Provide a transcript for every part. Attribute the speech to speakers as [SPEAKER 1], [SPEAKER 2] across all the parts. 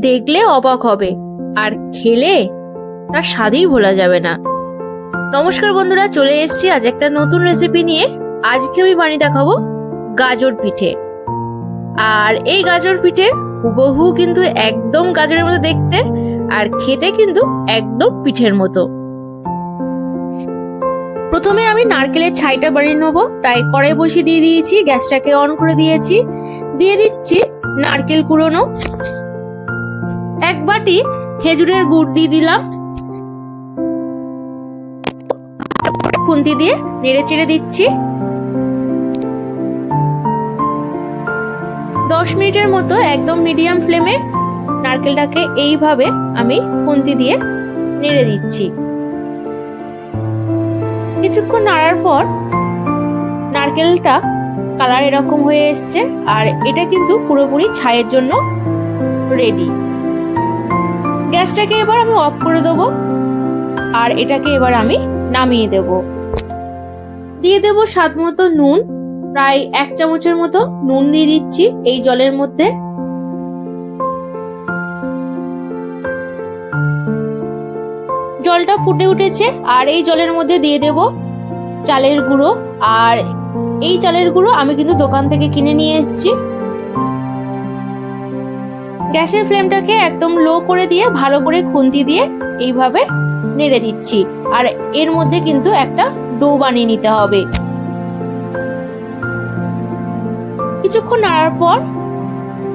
[SPEAKER 1] দেখলে অবাক হবে। আর খেলে তার স্বাদেই ভোলা যাবে না। নমস্কার বন্ধুরা, চলে এসেছি আজ একটা নতুন রেসিপি নিয়ে। আজকে আমি বানিয়ে দেখাবো গাজর পিঠে। আর এই গাজর পিঠে হুবহু কিন্তু একদম গাজরের মতো দেখতে আর খেতে কিন্তু একদম পিঠের মতো। প্রথমে আমি নারকেলের ছাইটা বানিয়ে নেব। তাই কড়াই বসিয়ে দিয়ে দিয়েছি, গ্যাসটাকে অন করে দিয়েছি। দিয়ে দিচ্ছি নারকেল কুড়োনো। এক বাটি খেজুরের গুড় দিয়ে দিলাম। খুন্তি দিয়ে নেড়ে চেড়ে দিচ্ছি। দশ মিনিটের মতো একদম মিডিয়াম ফ্লেমে নারকেলটাকে এইভাবে আমি খুন্তি দিয়ে নেড়ে দিচ্ছি। কিছুক্ষণ নাড়ার পর নারকেলটা কালার এরকম হয়ে এসছে আর এটা কিন্তু পুরোপুরি ছাইয়ের জন্য রেডি গ্যাসটাকে এবার আমি অফ করে দেবো। আর এটাকে এবার আমি নামিয়ে দেব। দিয়ে দেব স্বাদ মতো নুন, প্রায় এক চামচের মতো নুন দিয়ে দিচ্ছি এই জলের মধ্যে। জলটা ফুটে উঠেছে, আর এই জলের মধ্যে দিয়ে দেব চালের গুঁড়ো। আর এই চালের গুঁড়ো আমি কিন্তু দোকান থেকে কিনে নিয়ে এসেছি। গ্যাসের ফ্লেমটাকে একদম লো করে দিয়ে, ভালো করে খুন্তি দিয়ে এইভাবে নেড়ে দিচ্ছি। আর এর মধ্যে কিন্তু একটা ডো বানিয়ে নিতে হবে। কিছুক্ষণ নাড়ার পর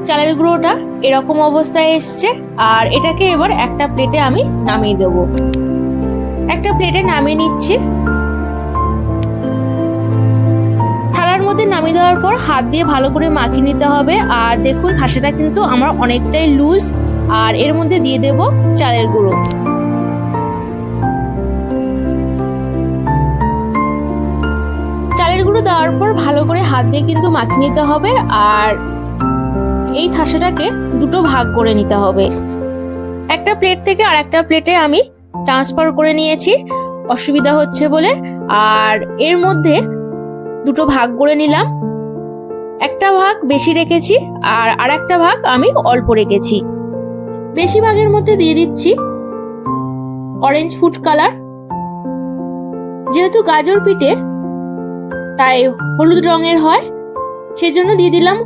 [SPEAKER 1] চালের গুঁড়োটা এরকম অবস্থায় এসছে। আর এটাকে এবার একটা প্লেটে আমি নামিয়ে দেব। একটা প্লেটে নামিয়ে নিচ্ছি। মধ্যে নামিয়ে দেওয়ার পর হাত দিয়ে ভালো করে মাখিয়ে নিতে হবে। আর দেখুন থাসাটা কিন্তু আমার অনেকটাই লুজ আর এর মধ্যে দিয়ে দেব চালের গুঁড়ো। চালের গুঁড়ো দেওয়ার পর ভালো করে হাত দিয়ে কিন্তু মাখিয়ে নিতে হবে। আর এই থাসাটাকে দুটো ভাগ করে নিতে হবে। একটা প্লেট থেকে আর একটা প্লেটে আমি ট্রান্সফার করে নিয়েছি। অসুবিধা হচ্ছে বলে। আর এর মধ্যে দুটো ভাগ করে নিলাম। একটা ভাগ বেশি রেখেছি আর আর একটা ভাগ আমি অল্প রেখেছি। বেশি ভাগের মধ্যে দিয়ে দিচ্ছি অরেঞ্জ ফুড কালার যেহেতু গাজর পিঠে, তাই হলুদ রঙের হয়, সেজন্য দিয়ে দিলাম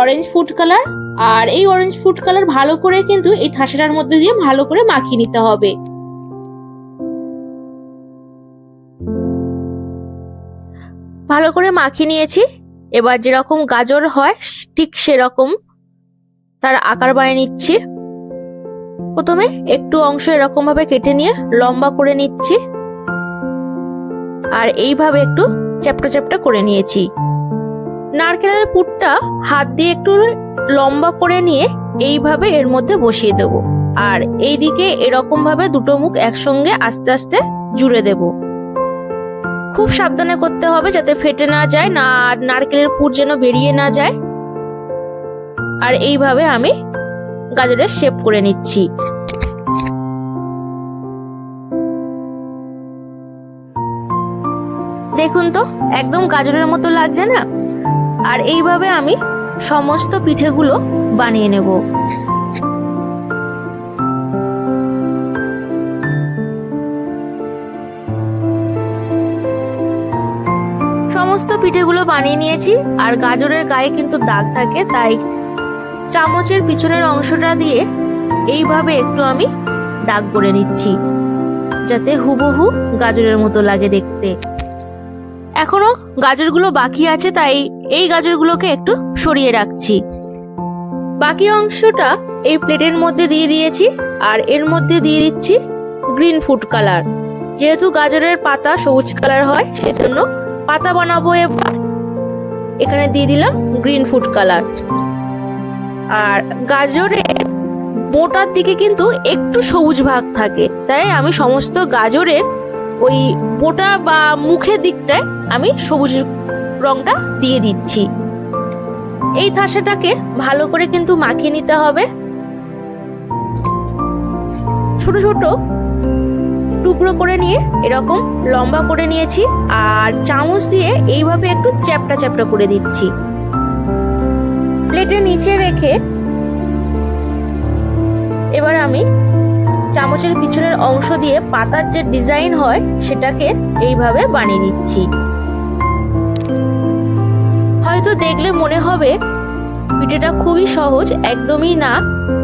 [SPEAKER 1] অরেঞ্জ ফুড কালার আর এই অরেঞ্জ ফুড কালার ভালো করে কিন্তু এই থাসাটার মধ্যে দিয়ে ভালো করে মাখিয়ে নিতে হবে। ভালো করে মাখিয়ে নিয়েছি। এবার যেরকম গাজর হয়, ঠিক সেরকম তার আকার বানিয়ে নিচ্ছি। প্রথমে একটু অংশ এরকম ভাবে কেটে নিয়ে লম্বা করে নিচ্ছি। আর এইভাবে একটু চ্যাপটা চ্যাপটা করে নিয়েছি। নারকেলের পুরটা হাত দিয়ে একটু লম্বা করে নিয়ে এইভাবে এর মধ্যে বসিয়ে দেব। আর এইদিকে এরকম ভাবে দুটো মুখ একসঙ্গে আস্তে আস্তে জুড়ে দেব। খুব সাবধানে করতে হবে যাতে ফেটে না যায়, না নারকেলের পুর যেন বেরিয়ে না যায়। আর এইভাবে আমি গাজরের শেপ করে নিচ্ছি। দেখুন তো, একদম গাজরের মতো লাগছে না? আর এইভাবে আমি সমস্ত পিঠেগুলো বানিয়ে নেব। সমস্ত পিঠেগুলো বানিয়ে নিয়েছি, আর গাজরের গায়ে কিন্তু দাগ থাকে, তাই চামচের পিছনের অংশটা দিয়ে এইভাবে একটু আমি দাগ করে নিচ্ছি, যাতে হুবহু গাজরের মতো লাগে দেখতে। এখনও গাজরগুলো বাকি আছে, তাই এই গাজরগুলোকে একটু সরিয়ে রাখছি। বাকি অংশটা এই প্লেটের মধ্যে দিয়ে দিয়েছি, আর এর মধ্যে দিয়ে দিচ্ছি গ্রিন ফুড কালার। যেহেতু গাজরের পাতা সবুজ কালার হয়, সেজন্য পাতা বানাবো এবার। এখানে দিয়ে দিলাম গ্রিন ফুড কালার আর গাজরের মোটার দিকে কিন্তু একটু সবুজ ভাগ থাকে। তাই আমি সমস্ত গাজরের ওই বোটা বা মুখের দিকটায় আমি সবুজ রংটা দিয়ে দিচ্ছি। এই থাসাটাকে ভালো করে কিন্তু মাখিয়ে নিতে হবে। ছোট ছোট টুকরো করে নিয়ে এরকম লম্বা করে নিয়েছি আর চামচ দিয়ে এইভাবে একটু চ্যাপটা চ্যাপটা করে দিচ্ছি। প্লেটের নিচে রেখে এবার আমি চামচের পিছনের অংশ দিয়ে পাতার যে ডিজাইন হয় সেটাকে এইভাবে বানিয়ে দিচ্ছি। হয়তো দেখলে মনে হবে পিঠেটা খুবই সহজ, একদমই না।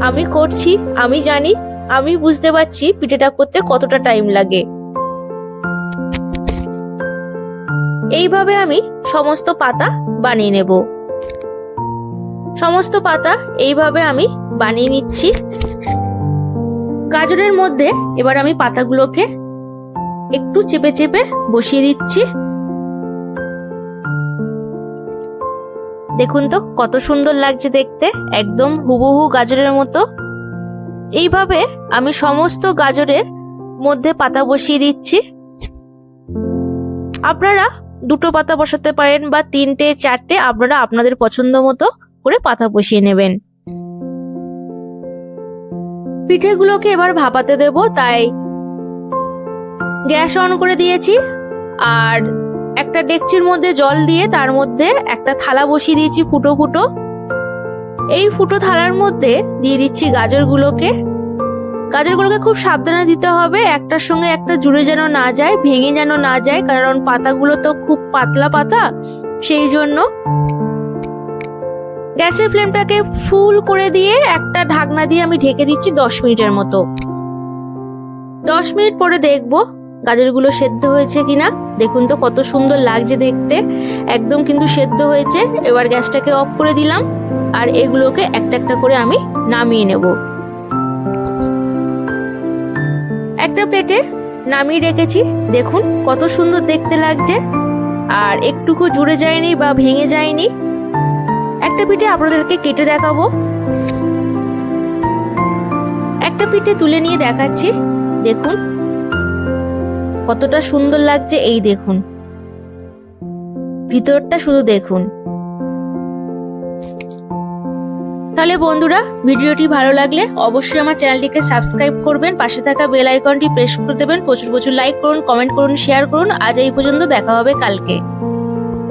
[SPEAKER 1] আমি করছি, আমি জানি আমি বুঝতে পারছি পিঠেটা করতে কতটা টাইম লাগে। এইভাবে আমি সমস্ত পাতা বানিয়ে নেব। সমস্ত পাতা এইভাবে আমি বানিয়ে নিচ্ছি। গাজরের মধ্যে এবার আমি পাতাগুলোকে একটু চেপে চেপে বসিয়ে দিচ্ছি। দেখুন তো, কত সুন্দর লাগছে দেখতে। একদম হুবহু গাজরের মতো এইভাবে আমি সমস্ত গাজরের মধ্যে পাতা বসিয়ে দিচ্ছি। আপনারা দুটো পাতা বসাতে পারেন বা তিনটে, চারটে, আপনারা আপনাদের পছন্দ মতো করে পাতা বসিয়ে নেবেন। পিঠেগুলোকে এবার ভাপাতে দেব, তাই গ্যাস অন করে দিয়েছি। আর একটা ডেকচির মধ্যে জল দিয়ে তার মধ্যে একটা থালা বসিয়ে দিয়েছি ফুটো ফুটো। এই ফুটো থালার মধ্যে দিয়ে দিচ্ছি গাজরগুলোকে। গাজরগুলোকে খুব সাবধানে দিতে হবে, একটার সঙ্গে একটা জুড়ে যেন না যায়, ভেঙে যেন না যায়, কারণ পাতাগুলো তো খুব পাতলা পাতা, সেই জন্য গ্যাসের ফ্লেমটাকে ফুল করে দিয়ে একটা ঢাকনা দিয়ে আমি ঢেকে দিচ্ছি দশ মিনিটের মতো। দশ মিনিট পরে দেখব গাজরগুলো সেদ্ধ হয়েছে কিনা। দেখুন তো কত সুন্দর লাগছে দেখতে। একদম কিন্তু সেদ্ধ হয়েছে। এবার গ্যাসটাকে অফ করে দিলাম। আর এগুলোকে একটা একটা করে আমি নামিয়ে নেব। একটা প্লেটে নামিয়ে রেখেছি। দেখুন, কত সুন্দর দেখতে লাগছে। আর একটুকু জুড়ে যায়নি বা ভেঙে যায়নি। একটা পিঠে আপনাদেরকে কেটে দেখাবো। একটা পিঠে তুলে নিয়ে দেখাচ্ছি। দেখুন, কতটা সুন্দর লাগছে এই দেখুন। ভিতরটা শুধু দেখুন। তাহলে বন্ধুরা, ভিডিওটি ভালো লাগলে অবশ্যই আমার চ্যানেলটিকে সাবস্ক্রাইব করবেন, পাশে থাকা বেল আইকনটি প্রেস করে দেবেন, প্রচুর প্রচুর লাইক করুন কমেন্ট করুন শেয়ার করুন। আজ এই পর্যন্ত দেখা হবে কালকে।